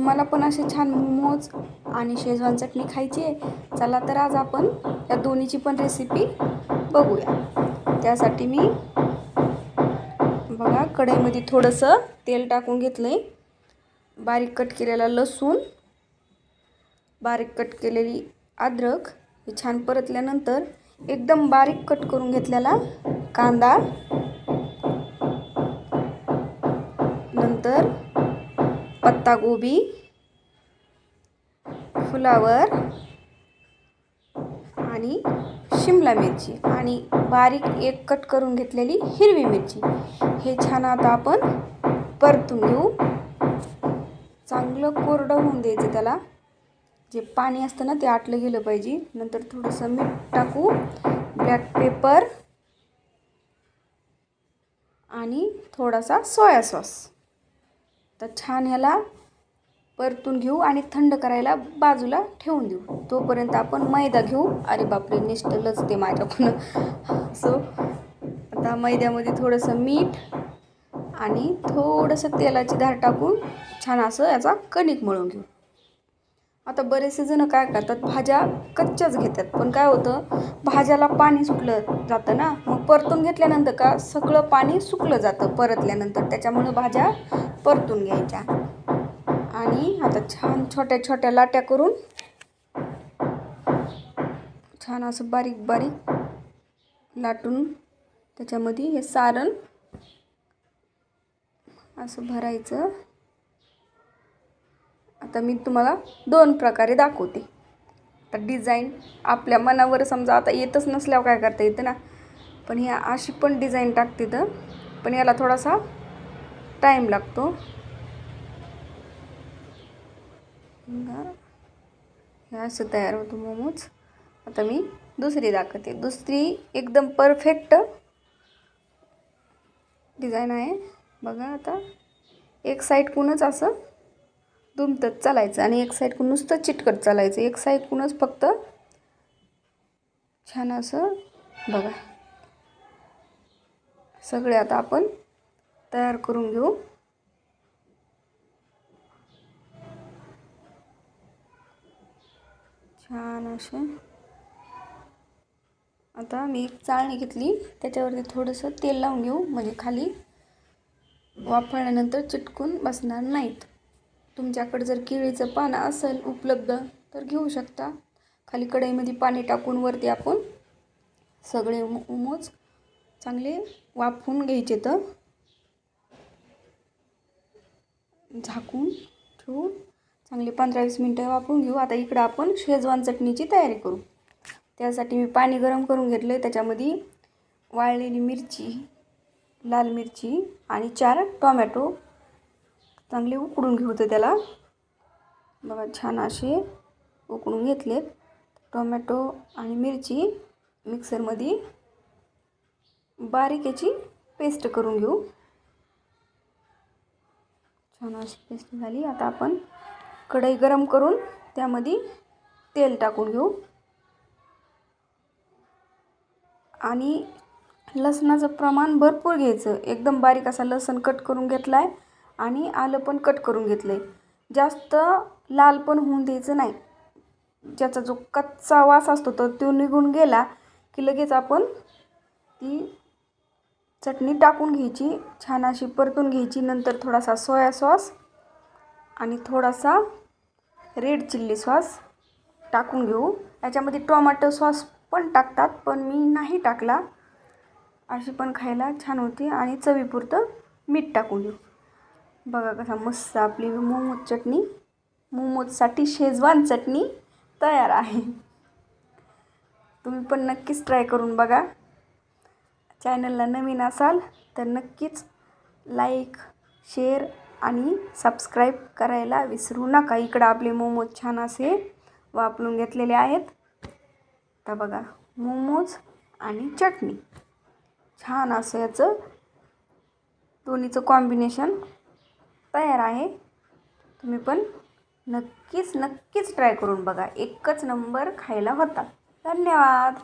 तुम्हाला पण असे छान मोमोज आणि शेजवान चटणी खायची आहे. चला तर आज आपण या दोन्हीची पण रेसिपी बघूया. त्यासाठी मी बघा कढईमध्ये थोडंसं तेल टाकून घेतलं आहे बारीक कट केलेला लसूण बारीक कट केलेली अद्रक हे छान परतल्यानंतर एकदम बारीक कट करून घेतलेला कांदा. नंतर पत्तागोबी फुलावर आणि शिमला मिरची आणि बारीक एक कट करून घेतलेली हिरवी मिरची. हे छान आता आपण परतून घेऊ. चांगलं कोरडं होऊन द्यायचं त्याला. जे पाणी असतं ना ते आटलं गेलं पाहिजे. नंतर थोडंसं मीठ टाकू. ब्लॅक पेपर आणि थोडासा सोया सॉस तर छान ह्याला परतून घेऊ आणि थंड करायला बाजूला ठेवून देऊ. तोपर्यंत आपण मैदा घेऊ. अरे बापरे निष्ठलच ते माझ्याकडून. सो आता मैद्यामध्ये थोडंसं मीठ आणि थोडंसं तेलाची धार टाकून छान असं याचा कणिक मळून घेऊ. आता बरेचसे जण काय करतात भाज्या कच्च्याच घेतात. पण काय होतं भाज्याला पाणी सुटलं जातं ना मग परतून घेतल्यानंतर का सगळं पाणी सुकलं जातं परतल्यानंतर. त्याच्यामुळं भाज्या परतून घ्यायच्या. आणि आता छान छोट्या छोट्या लाट्या करून छान असं बारीक बारीक लाटून त्याच्यामध्ये हे सारण असं भरायचं. आता मी तुम्हाला दोन प्रकारे दाखवते. तर डिझाईन आपल्या मनावर समजा आता येतच नसल्यावर काय करता येतं ना? पण ह्या अशी पण डिझाईन टाकते तर पण याला थोडासा टाईम लागतो. हे असं तयार होतो मोमोज. आता मी दुसरी दाखवते. दुसरी एकदम परफेक्ट डिझाईन आहे. बघा आता एक साईडकूनच असं दुमतत चालायचं आणि एक साईडकून नुसतं चिटकट चालायचं. एक साईडकूनच फक्त छान असं बघा. सगळे आता आपण तयार करून घेऊ. छान असे. आता मी एक चाळणी घेतली. त्याच्यावरती थोडंसं तेल लावून घेऊ. म्हणजे खाली वापरल्यानंतर चिटकून बसणार नाहीत. तुमच्याकडे जर केळीचं पानं असेल उपलब्ध तर घेऊ शकता. खाली कढईमध्ये पाणी टाकून वरती आपण सगळे उमोज चांगले वाफवून घ्यायचे तर. झाकून ठेवून चांगले पंधरा वीस मिनटं वापरून घेऊ. आता इकडं आपण शेजवान चटणीची तयारी करू. त्यासाठी मी पाणी गरम करून घेतलं आहे त्याच्यामध्ये वाळलेली मिरची लाल मिरची आणि चार टोमॅटो चांगले उकडून घेऊ त्याला. बघा छान असे उकडून घेतलेत. टोमॅटो आणि मिरची मिक्सरमध्ये बारीक याची पेस्ट करून घेऊ. छान अशी पेस्ट झाली. आता आपण कढई गरम करून त्यामध्ये तेल टाकून घेऊ. आणि लसणाचं प्रमाण भरपूर घ्यायचं. एकदम बारीक असा लसण कट करून घेतला आहे आणि आलं पण कट करून घेतलं आहे जास्त लाल पण होऊन द्यायचं नाही. ज्याचा जो कच्चा वास असतो तर तो निघून गेला की लगेच आपण ती चटणी टाकून घ्यायची छान अशी परतून घ्यायची. नंतर थोडासा सोया सॉस आणि थोडासा रेड चिल्ली सॉस टाकून घेऊ. याच्यामध्ये टोमॅटो सॉस पण टाकतात पण मी नाही टाकला. अशी पण खायला छान होती आणि चवीपुरतं मीठ टाकून घेऊ. बघा कसा मस्त आपली मोमोज चटणी. मोमोजसाठी शेजवान चटणी तयार आहे. तुम्ही पण नक्कीच ट्राय करून बघा. चॅनलला नवीन असाल तर नक्कीच लाईक शेअर आणि सबस्क्राईब करायला विसरू नका. इकडं आपले मोमोज छान असे वापरून घेतलेले आहेत. तर बघा मोमोज आणि चटणी. छान असं याचं दोन्हीचं कॉम्बिनेशन तयार आहे. तुम्ही पण नक्कीच नक्कीच ट्राय करून बघा. एकच नंबर खायला होता. धन्यवाद.